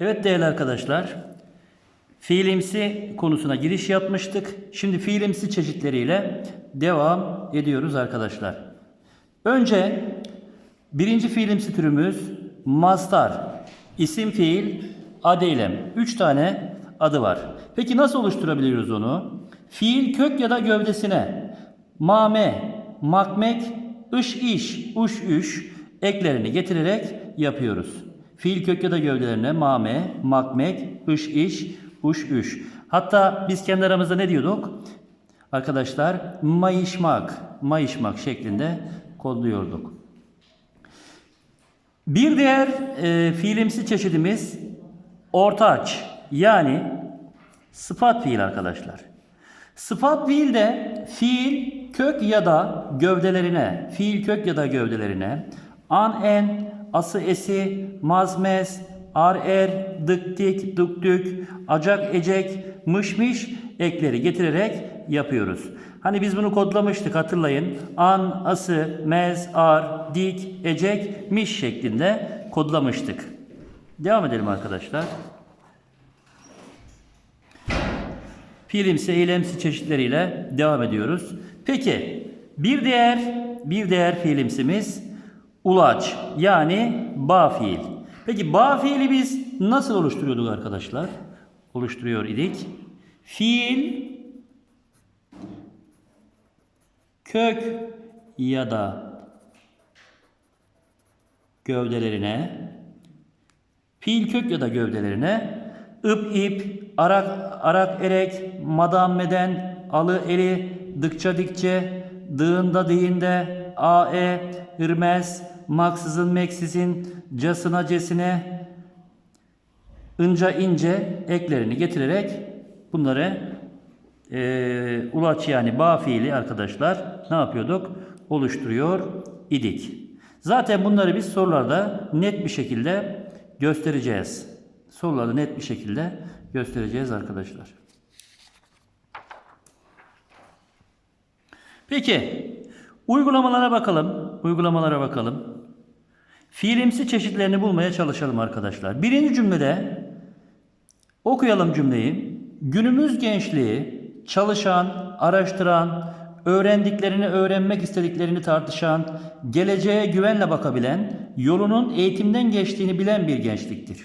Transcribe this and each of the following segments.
Evet değerli arkadaşlar, fiilimsi konusuna giriş yapmıştık. Şimdi fiilimsi çeşitleriyle devam ediyoruz arkadaşlar. Önce birinci fiilimsi türümüz mastar, isim fiil, ad eylem. Üç tane adı var. Peki nasıl oluşturabiliyoruz onu? Fiil kök ya da gövdesine mame, makmek, ış iş, uş üş eklerini getirerek yapıyoruz. Fiil kök ya da gövdelerine mame, makmek, ış iş, uş üş. Hatta biz kendi aramızda ne diyorduk? Arkadaşlar mayışmak, mayışmak şeklinde kodluyorduk. Bir diğer e, fiilimsi çeşidimiz ortaç yani sıfat fiil arkadaşlar. Sıfat fiil de fiil kök ya da gövdelerine, fiil kök ya da gövdelerine an en, ası esi, mazmez, ar er, dık dik, dık dük, acak ecek, mış mış ekleri getirerek yapıyoruz. Hani biz bunu kodlamıştık hatırlayın. An, ası, mez, ar, dik, ecek, miş şeklinde kodlamıştık. Devam edelim arkadaşlar. Fiilimsi, eylemsi çeşitleriyle devam ediyoruz. Peki bir diğer bir diğer fiilimsimiz ulaç yani bağ fiil. Peki bağ fiili biz nasıl oluşturuyorduk arkadaşlar? Oluşturuyor idik. Fiil kök ya da gövdelerine fiil kök ya da gövdelerine ıp ip, arak, arak erek, madam meden, alı eli, dıkça dikçe, dığında diyinde, a e, hırmez, maksızın meksizin, casına cesine, inca ince eklerini getirerek bunları e, ulaç yani bağ fiili arkadaşlar ne yapıyorduk? Oluşturuyor idik. Zaten bunları biz sorularda net bir şekilde göstereceğiz. Sorularda net bir şekilde göstereceğiz arkadaşlar. Peki uygulamalara bakalım. Uygulamalara bakalım. Fiilimsi çeşitlerini bulmaya çalışalım arkadaşlar. Birinci cümlede okuyalım cümleyi. Günümüz gençliği çalışan, araştıran, öğrendiklerini öğrenmek istediklerini tartışan, geleceğe güvenle bakabilen, yolunun eğitimden geçtiğini bilen bir gençliktir.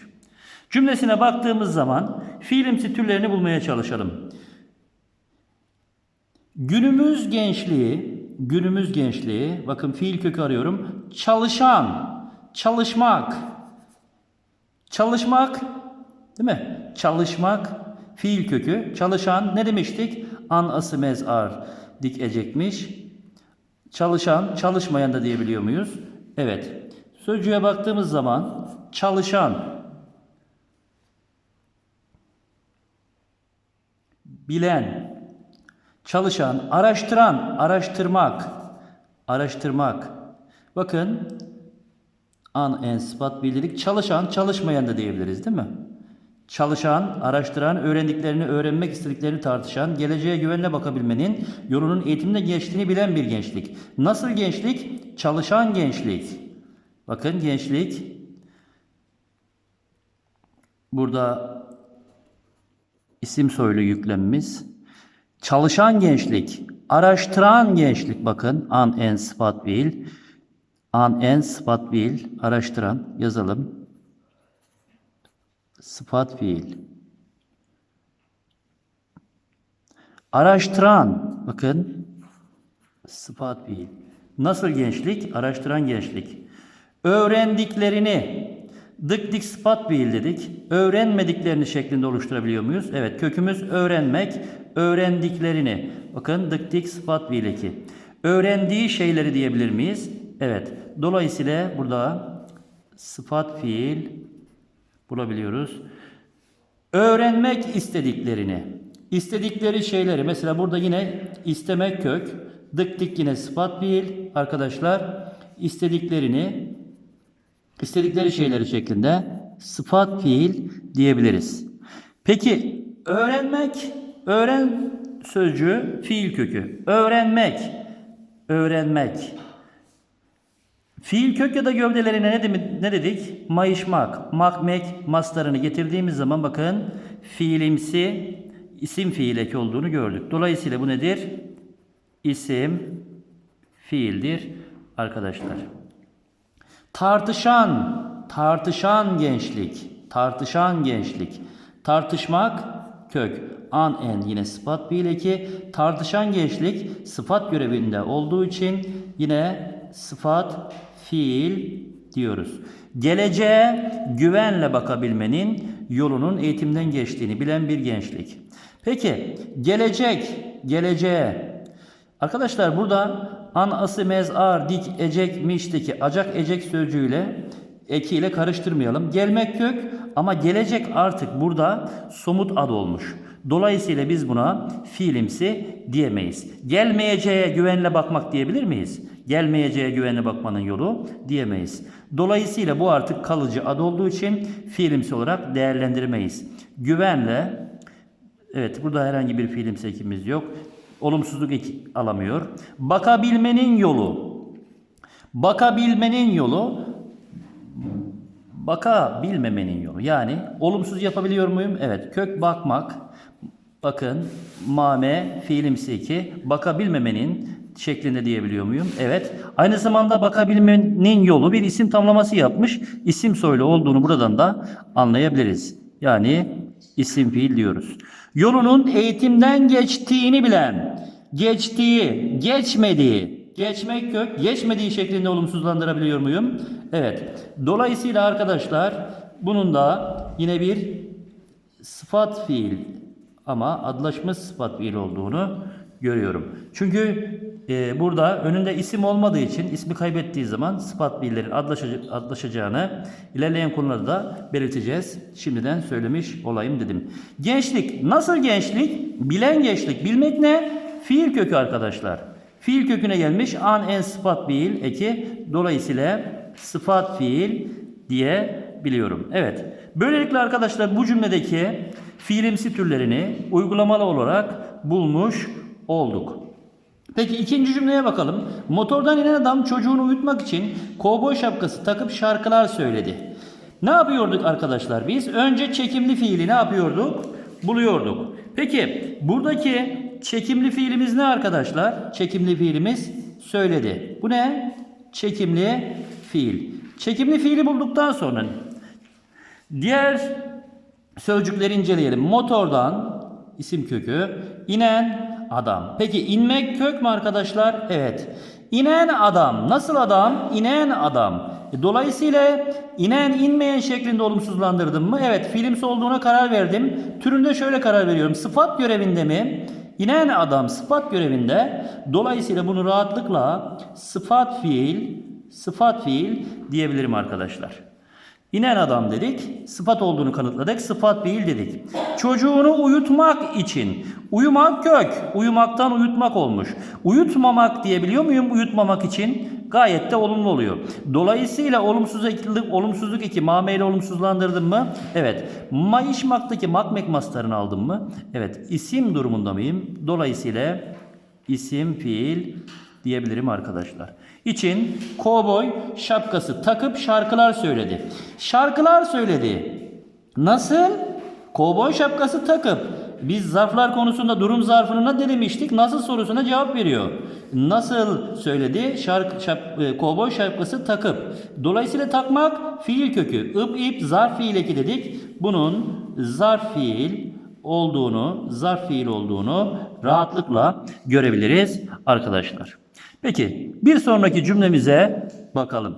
Cümlesine baktığımız zaman fiilimsi türlerini bulmaya çalışalım. Günümüz gençliği, günümüz gençliği, bakın fiil kökü arıyorum. Çalışan, çalışmak. Çalışmak, değil mi? Çalışmak, fiil kökü. Çalışan ne demiştik? An, ası, mez, ar dik ecekmiş. Çalışan, çalışmayan da diyebiliyor muyuz? Evet. Sözcüğe baktığımız zaman çalışan, bilen, çalışan, araştıran, araştırmak, araştırmak. Bakın an en sıfat bildirdik. Çalışan, çalışmayan da diyebiliriz değil mi? Çalışan, araştıran, öğrendiklerini, öğrenmek istediklerini tartışan, geleceğe güvenle bakabilmenin yolunun eğitimde geçtiğini bilen bir gençlik. Nasıl gençlik? Çalışan gençlik. Bakın gençlik. Burada isim soylu yüklemimiz. Çalışan gençlik, araştıran gençlik bakın an en sıfat bil. An en sıfat bil, araştıran yazalım. Sıfat fiil. Araştıran bakın sıfat fiil. Nasıl gençlik? Araştıran gençlik. Öğrendiklerini dık dik sıfat fiil dedik. Öğrenmediklerini şeklinde oluşturabiliyor muyuz? Evet kökümüz öğrenmek. Öğrendiklerini. Bakın dık dik sıfat fiil eki. Öğrendiği şeyleri diyebilir miyiz? Evet. Dolayısıyla burada sıfat fiil bulabiliyoruz. Öğrenmek istediklerini, istedikleri şeyleri mesela burada yine istemek kök, dık dik yine sıfat fiil arkadaşlar istediklerini istedikleri şeyleri şeklinde sıfat fiil diyebiliriz. Peki öğrenmek, öğren sözcüğü fiil kökü. Öğrenmek, öğrenmek. Fiil kök ya da gövdelerine ne, demi- ne dedik? Mayışmak, makmek, mastarını getirdiğimiz zaman bakın fiilimsi isim fiil eki olduğunu gördük. Dolayısıyla bu nedir? İsim fiildir arkadaşlar. Tartışan, tartışan gençlik, tartışan gençlik. Tartışmak kök. An en yine sıfat fiil eki. Tartışan gençlik sıfat görevinde olduğu için yine sıfat fiil diyoruz. Geleceğe güvenle bakabilmenin yolunun eğitimden geçtiğini bilen bir gençlik. Peki gelecek, geleceğe Arkadaşlar burada an, ası, mez, ar, dik, ecek, mişteki acak, ecek sözcüğüyle ekiyle karıştırmayalım. Gelmek kök ama gelecek artık burada somut ad olmuş. Dolayısıyla biz buna fiilimsi diyemeyiz. Gelmeyeceğe güvenle bakmak diyebilir miyiz? Gelmeyeceğe güvenle bakmanın yolu diyemeyiz. Dolayısıyla bu artık kalıcı ad olduğu için fiilimsi olarak değerlendirmeyiz. Güvenle Evet burada herhangi bir fiilimsi ekimiz yok. Olumsuzluk alamıyor. Bakabilmenin yolu. Bakabilmenin yolu bakabilmemenin yolu. Yani olumsuz yapabiliyor muyum? Evet. Kök bakmak. Bakın mame fiilimsi eki bakabilmemenin şeklinde diyebiliyor muyum? Evet. Aynı zamanda bakabilmenin yolu bir isim tamlaması yapmış. İsim soylu olduğunu buradan da anlayabiliriz. Yani isim fiil diyoruz. Yolunun eğitimden geçtiğini bilen, geçtiği, geçmediği, geçmek kök, geçmediği şeklinde olumsuzlandırabiliyor muyum? Evet. Dolayısıyla arkadaşlar bunun da yine bir sıfat fiil ama adlaşmış sıfat fiil olduğunu görüyorum. Çünkü e, burada önünde isim olmadığı için ismi kaybettiği zaman sıfat fiillerin adlaşaca- adlaşacağını ilerleyen konularda da belirteceğiz. Şimdiden söylemiş olayım dedim. Gençlik. Nasıl gençlik? Bilen gençlik. Bilmek ne? Fiil kökü arkadaşlar. Fiil köküne gelmiş an en sıfat fiil eki. Dolayısıyla sıfat fiil diye biliyorum. Evet. Böylelikle arkadaşlar bu cümledeki fiilimsi türlerini uygulamalı olarak bulmuş olduk. Peki ikinci cümleye bakalım. Motordan inen adam çocuğunu uyutmak için kovboy şapkası takıp şarkılar söyledi. Ne yapıyorduk arkadaşlar biz? Önce çekimli fiili ne yapıyorduk? Buluyorduk. Peki buradaki çekimli fiilimiz ne arkadaşlar? Çekimli fiilimiz söyledi. Bu ne? Çekimli fiil. Çekimli fiili bulduktan sonra diğer sözcükleri inceleyelim. Motordan isim kökü inen adam. Peki inmek kök mü arkadaşlar? Evet. İnen adam. Nasıl adam? İnen adam. E, Dolayısıyla inen inmeyen şeklinde olumsuzlandırdım mı? Evet. Fiilimsi olduğuna karar verdim. Türünde şöyle karar veriyorum. Sıfat görevinde mi? İnen adam sıfat görevinde. Dolayısıyla bunu rahatlıkla sıfat fiil, sıfat fiil diyebilirim arkadaşlar. İnen adam dedik. Sıfat olduğunu kanıtladık. Sıfat değil dedik. Çocuğunu uyutmak için. Uyumak kök. Uyumaktan uyutmak olmuş. Uyutmamak diyebiliyor muyum uyutmamak için? Gayet de olumlu oluyor. Dolayısıyla olumsuzluk, olumsuzluk iki mameyle olumsuzlandırdım mı? Evet. Mayışmaktaki makmek mastarını aldım mı? Evet. İsim durumunda mıyım? Dolayısıyla isim fiil diyebilirim arkadaşlar. İçin kovboy şapkası takıp şarkılar söyledi. Şarkılar söyledi. Nasıl? Kovboy şapkası takıp biz zarflar konusunda durum zarfını ne demiştik? Nasıl sorusuna cevap veriyor. Nasıl söyledi? Şarkı, şap, e, kovboy şapkası takıp. Dolayısıyla takmak fiil kökü. Ip ip zarf fiil eki dedik. Bunun zarf fiil olduğunu, zarf fiil olduğunu rahatlıkla görebiliriz arkadaşlar. Peki bir sonraki cümlemize bakalım.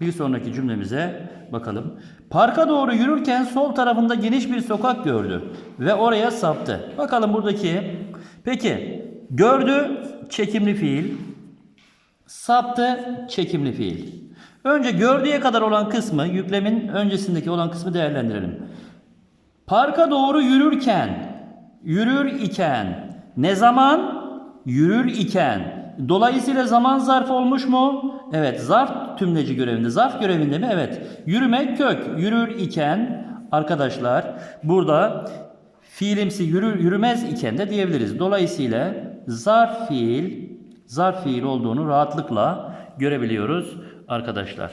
Bir sonraki cümlemize bakalım. Parka doğru yürürken sol tarafında geniş bir sokak gördü ve oraya saptı. Bakalım buradaki. Peki gördü çekimli fiil, saptı çekimli fiil. Önce gördüğe kadar olan kısmı, yüklemin öncesindeki olan kısmı değerlendirelim. Parka doğru yürürken, yürür iken, ne zaman? Yürür iken. Dolayısıyla zaman zarf olmuş mu? Evet, zarf tümleci görevinde. Zarf görevinde mi? Evet. Yürümek kök. Yürür iken arkadaşlar burada fiilimsi yürür yürümez iken de diyebiliriz. Dolayısıyla zarf fiil zarf fiil olduğunu rahatlıkla görebiliyoruz arkadaşlar.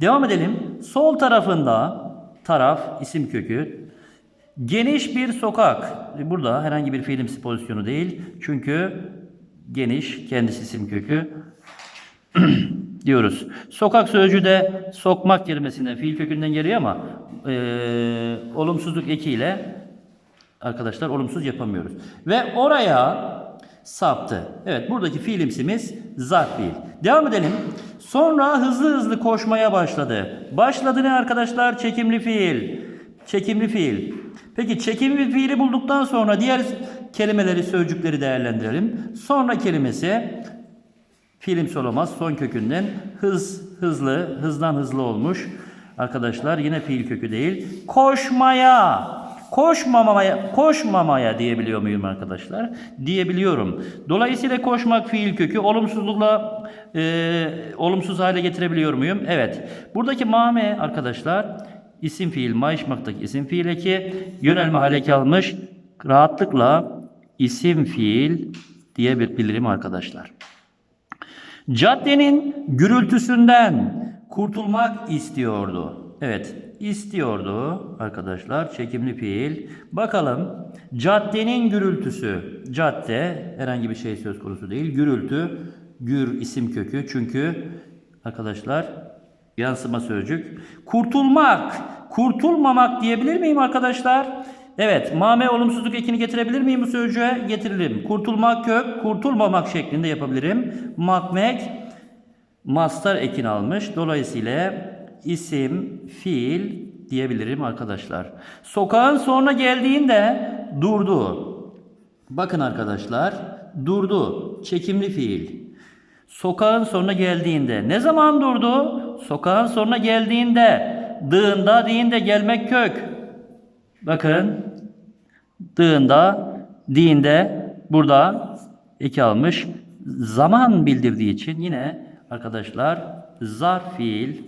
Devam edelim. Sol tarafında taraf isim kökü. Geniş bir sokak. Burada herhangi bir fiilimsi pozisyonu değil. Çünkü geniş kendisi isim kökü diyoruz. Sokak sözcüğü de sokmak kelimesinden fiil kökünden geliyor ama eee, olumsuzluk ekiyle arkadaşlar olumsuz yapamıyoruz. Ve oraya saptı. Evet buradaki fiilimsimiz zarf fiil. Devam edelim. Sonra hızlı hızlı koşmaya başladı. Başladı ne arkadaşlar? Çekimli fiil. Çekimli fiil. Peki çekimli fiili bulduktan sonra diğer kelimeleri, sözcükleri değerlendirelim. Sonra kelimesi Fiilimsi olamaz. Son kökünden hız, hızlı, hızdan hızlı olmuş. Arkadaşlar yine fiil kökü değil. Koşmaya, koşmamaya, koşmamaya diyebiliyor muyum arkadaşlar? Diyebiliyorum. Dolayısıyla koşmak fiil kökü olumsuzlukla e, olumsuz hale getirebiliyor muyum? Evet. Buradaki mame arkadaşlar isim fiil, mayışmaktaki isim fiil eki yönelme hale almış. Rahatlıkla isim fiil diyebilirim arkadaşlar. Caddenin gürültüsünden kurtulmak istiyordu. Evet, istiyordu arkadaşlar. Çekimli fiil. Bakalım. Caddenin gürültüsü. Cadde herhangi bir şey söz konusu değil. Gürültü. Gür isim kökü. Çünkü arkadaşlar yansıma sözcük. Kurtulmak. Kurtulmamak diyebilir miyim arkadaşlar? Evet, mame olumsuzluk ekini getirebilir miyim bu sözcüğe? Getiririm. Kurtulmak kök, kurtulmamak şeklinde yapabilirim. Makmek, mastar ekini almış. Dolayısıyla isim, fiil diyebilirim arkadaşlar. Sokağın sonra geldiğinde durdu. Bakın arkadaşlar, durdu. Çekimli fiil. Sokağın sonuna geldiğinde. Ne zaman durdu? Sokağın sonuna geldiğinde. Dığında, diyinde gelmek kök. Bakın. Dığında, diyinde burada eki almış. Zaman bildirdiği için yine arkadaşlar zarf fiil,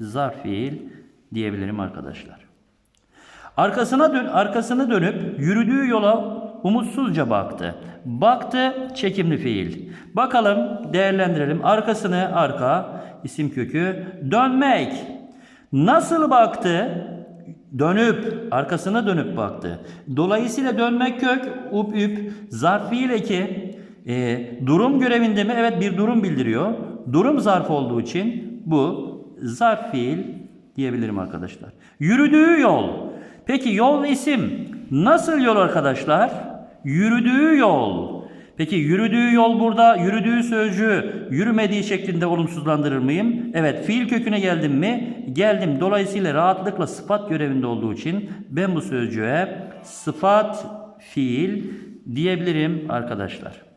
zarf fiil diyebilirim arkadaşlar. Arkasına dön arkasını dönüp yürüdüğü yola umutsuzca baktı. Baktı çekimli fiil. Bakalım değerlendirelim. Arkasını arka isim kökü dönmek. Nasıl baktı? Dönüp arkasına dönüp baktı. Dolayısıyla dönmek kök up üp zarf fiil eki e, durum görevinde mi? Evet bir durum bildiriyor. Durum zarf olduğu için bu zarf fiil diyebilirim arkadaşlar. Yürüdüğü yol. Peki yol isim. Nasıl yol arkadaşlar? Yürüdüğü yol. Peki yürüdüğü yol burada yürüdüğü sözcüğü yürümediği şeklinde olumsuzlandırır mıyım? Evet fiil köküne geldim mi? Geldim. Dolayısıyla rahatlıkla sıfat görevinde olduğu için ben bu sözcüğe sıfat fiil diyebilirim arkadaşlar.